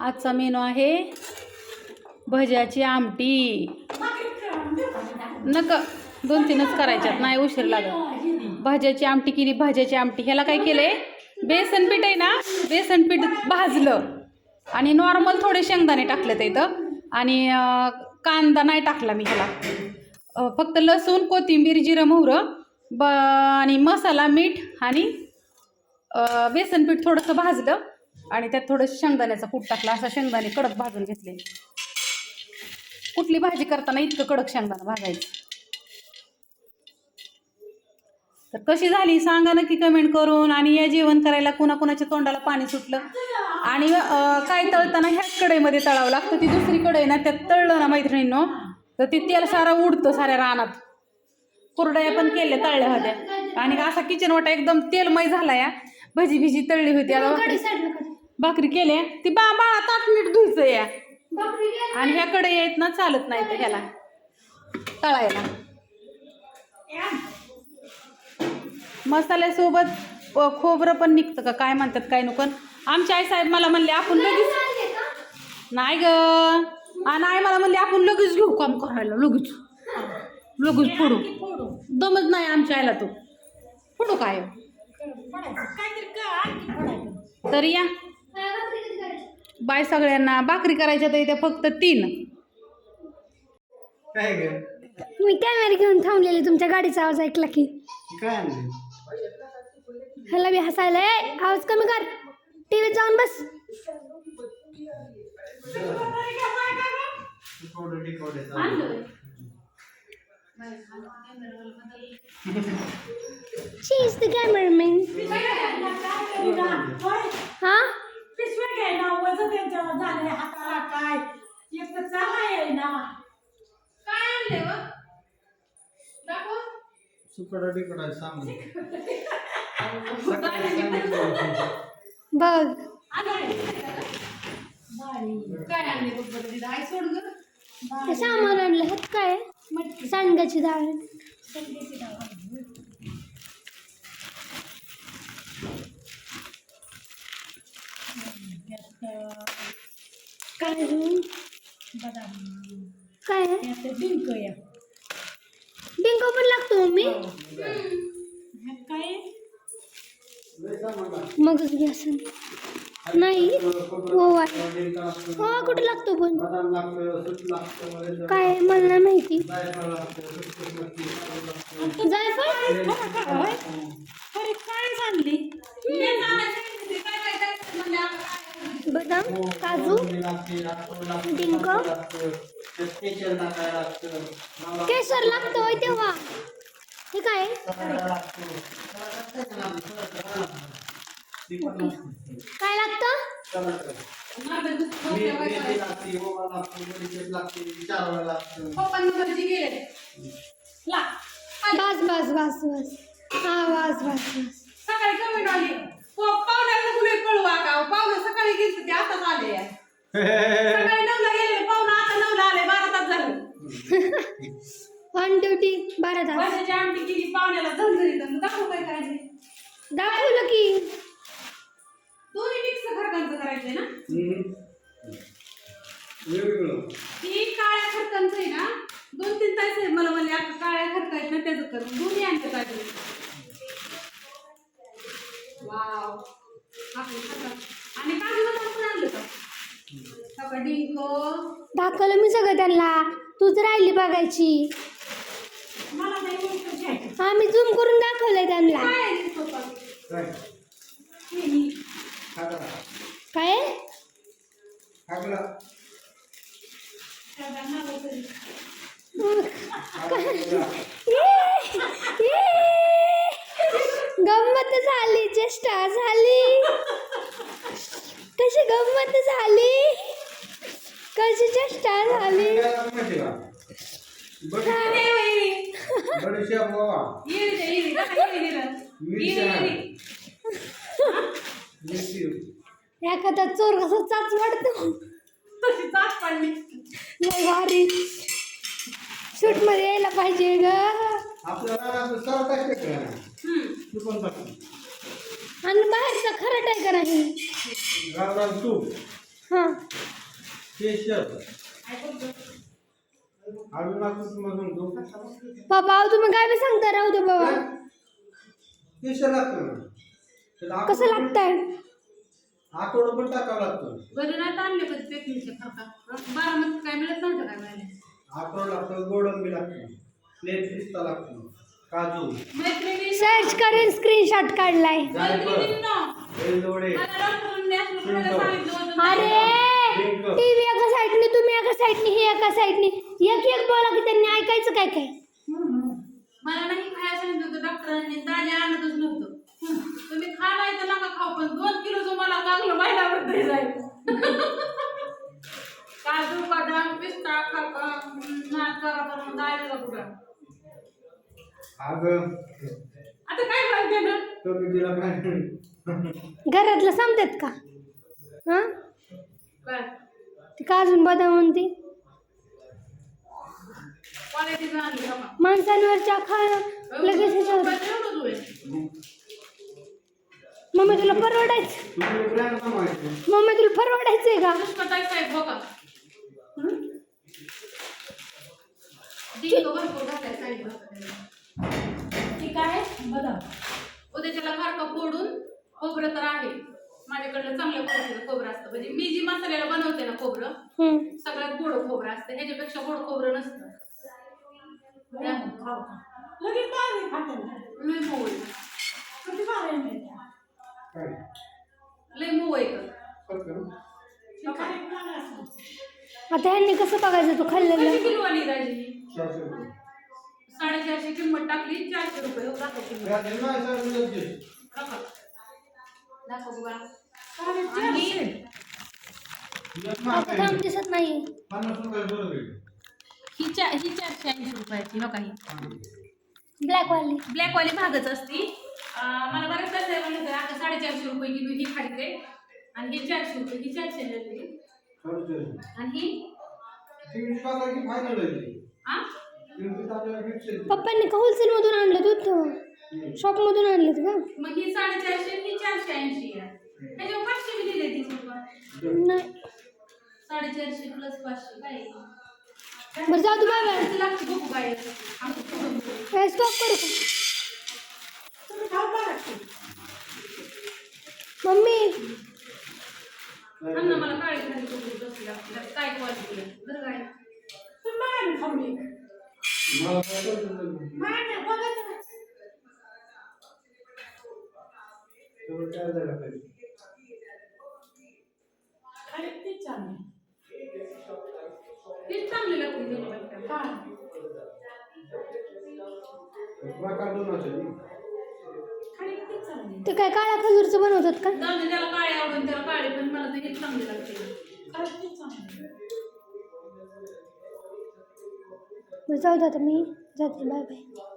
आजचा मेनू आहे भज्याची आमटी. नका दोन तीनच करायच्यात नाही उशीर लागत. भाज्याची आमटी केली भाज्याची आमटी. ह्याला काय केलंय? बेसन पीठ आहे ना? बेसन पीठ भाजलं. आणि नॉर्मल थोडे शेंगदाणे टाकले ते इथं आणि कांदा नाही टाकला मी ह्याला. फक्त लसूण कोथिंबीर जिरं मोहरं ब आणि मसाला मीठ आणि बेसन पीठ थोडंसं भाजलं. आणि त्यात थोडंसं शेंगदाण्याचा कूट टाकला असा शेंगदाणे कडक भाजून घेतले. कुठली भाजी करताना इतकं कडक शेंगदाणा भाजायचं. तर कशी झाली? सांगा नक्की कमेंट करून. आणि या जेवण करायला कुणाकुणाच्या तोंडाला पाणी सुटलं? आणि काय तळताना ह्याच कढईमध्ये तळावं लागतं? ती दुसरी कढई ना त्यात तळलं ना मैत्रिणींनो तर ती तेल सारं उडतं साऱ्या रानात. कुरडया पण केल्या तळल्या होत्या. आणि असा किचन वाटा एकदम तेलमय झाला या. भजी भिजी तळली होती. आता भाकरी- केल्या ती बा बाळा ताट मीठ धुयचं या. आणि ह्या कढई आहेत ना चालत नाही तर ह्याला. तळायला. मसाल्यासोबत खोबरं पण निघतं का? काय म्हणतात काय नुकन आमच्या आई साहेब मला म्हणले आपण लगेच नाही ग. आणि आई मला म्हणले आपण लगेच घेऊ काम करायला लगेच. लगेच फोडू. दमच नाही आमच्या आईला तो. फोडू काय? तर या. बाय सगळ्यांना. भाकरी करायच्या तर इथे फक्त तीन. काय ग? मी कॅमेरा घेऊन थांबलेले तुमच्या गाडीचा आवाज ऐकला की. काय आणले? ह्याला बी हसायला. ए, आवाज कमी कर. टीव्हीत जाऊन बस. थोडं टिकवडे शी इज द कॅमेरामॅन हा पिशव्या घ्याय ना वजन त्यांच्यावर झालंय हाताला काय? एक तर चाला आहे ना. काय आणले सुकडा टिकडा सांग सकाळी सांगितलं. बघ. काय आणले बघ बरं तिथं? आई सोड ग. ते सामान आणलं ह्यात काय? सांडग्याची डाळ काय अजून? काय डिंक या. डिंक पण लागतो मम्मी ह्यात काय? मगच घ्या नाही. हो आहे डिंक लागतं, हो कुठे लागतो पण? बदाम काय? मला नाही माहिती. जायफळ लागतं सूप लागतं, काजू लागतं, जायफळ तेल लागतं. अरे काय आणली बदाम हो, काजू कोथिंबीर लागते, केशर टाकायला लागतं, केसर लागतो तेव्हा. हे काय? आहे? लागतं. काय लागतं? बस बस बस बस. हा बस बस बस. सकाळी कमेंट आली प- पाहुण्याला कुणी कळवा का? पाहुणे सकाळी घेतली ते आताच आले सकाळी नऊला गेले पाहुणे आता नऊला आले बारा तास झाले. ऑन ड्युटी बारा तास. भाज्याची आमटी केली पाहुण्याला झणझणीत दाखवू काय काय ते? दाखवलं की. दोन्ही मिक्स खडकांचं करायचंय ना. वेगवेगळं. ती काळ्या खडकांचं आहे ना? दोन तीन तास आहे. मला म्हणले आता काळ्या खडका आहेत ना त्याचं कर दोन्ही आणते पाहिजे वाव. आपले. आणि काजू बदाम पण आणलं का दाखवलं मी सगळं त्यांना. तूच राहिली बघायची. हा मी झूम करून दाखवलंय त्यांना. काय! गंमत झाली चेष्टा झाली. कशी गंमत झाली कशी चेष्टा झाली काय माहिती का? बडी- बडीशेप ओवा. येरी दे, येरी. नका येरी दिलं. मिरची येरी, आहे. येरी. मिरची. एखादा चोर कसा चाच लय भारी शूटमध्ये यायला पाहिजे ग. आणि बाहेरचा खरट आहे का नाही गावरान तूप हां बाबा अहो, तुम्ही काय सांगता राहू दे बाबा. केशर लागतं कसं आठवडं- लागतंय? आठवडं पण टाकावं लागतं बरं नाही आणले बारामतीत काय मिळत नव्हतं काय मिळाले आठवडं लागतं गोडंबी लागतं प्लेट पिस्ता लागतो काजू सर्च करून स्क्रीनशॉट काढलाय जायफळ मैत्रिणींनो, वेलदोडे मला डॉक्टरांनी असलं कुणाला सांगितलं होतं अरे ड्रिंक टीव्ही एका साईडने तुम्ही एका साईडने हे एका साईडने. एक एक बोला की त्यांनी ऐकायचं काय काय? मला नाही खायला सांगितलं होतं डॉक्टरांनी दाणे आणतच नव्हतं. तुम्ही खा नाही तर नका खाऊ पण दोन महिनाभर तरी जाईल. काजू बदाम पिस्ता खरका नाच करा करून दाळीला कुठं अगं आता काय म्हणते ना तो मी तिला काय घरातलं सांगतात का? हां? काय ती का अजून बदाम म्हणते माणसांवरच्या खा लगेच मम्मी तुला परवडायचं? मम्मी तुला परवडायचंय का? बघा ठीक आहे बदाम. उद्याच्याला खारका फोडून खोबरं तर आहे. माझ्याकडलं चांगल्या क्वालिटीचं खोबरं असतं. म्हणजे मी जी मसाल्याला बनवते ना खोबरं हम्म. सगळ्यात गोड खोबरं असतं. ह्याच्यापेक्षा गोड खोबरं नसतं. खाऊ लगेच बाहेर खाते लय मऊ आहे किती बाहेर मिळते काय? लय मऊ आहे तर. आता ह्यांनी कसं बघायचं? तू खाल्लेलं कशी किलो आली दाजी? चारशे रुपये. साडेचारशे किंमत टाकली चारशे रुपये. हो, दाखव किंमत. रात्री नाही सर मुलंच घे. दाखव. दाखव बघा आहे. दिसत नाही. आहे. ही चार ही चारशे ऐंशी रुपयाची हो. काही ब्लॅक वाली. ब्लॅक वाली महागच असती. अं, मला बरेच कसं म्हणलं आता साडेचारशे रुपये किलो ही खाली आणि ही चारशे रुपये ही चारशे साडेचारशे. आणि ही? final आहे ती. पप्पांनी का होलसेल मधून आणलं दूध शॉप मधून आणलं का? मग ही साडेचारशे ही चारशे ऐंशी त्याच्यावर पाचशे दिले नाही. साडेचारशे प्लस पाचशे काय? बरं जाऊ. स्टॉप करू. मम्मी अन्न मला काळी खाली बघू बसली लागते त्यात काय क्वालिटी आहे बरं काय तुम्ही बाहेर खाऊन ये. मला काय कळतं नाही. बाहेर बघा तर. तेवढं काय झालं पाहिजे. खाली तीच चालली. तीच चांगली लागते त्याच्यापेक्षा. हा. प्रकार दोन असेल ना. खाली तीच चालली. ते काय काळ्या खजूरचं बनवतात का? त्याला काळे आवडून त्याला काळे पण मला ते चांगले चांगली. लागते जाऊ दे आता मी जाते बाय बाय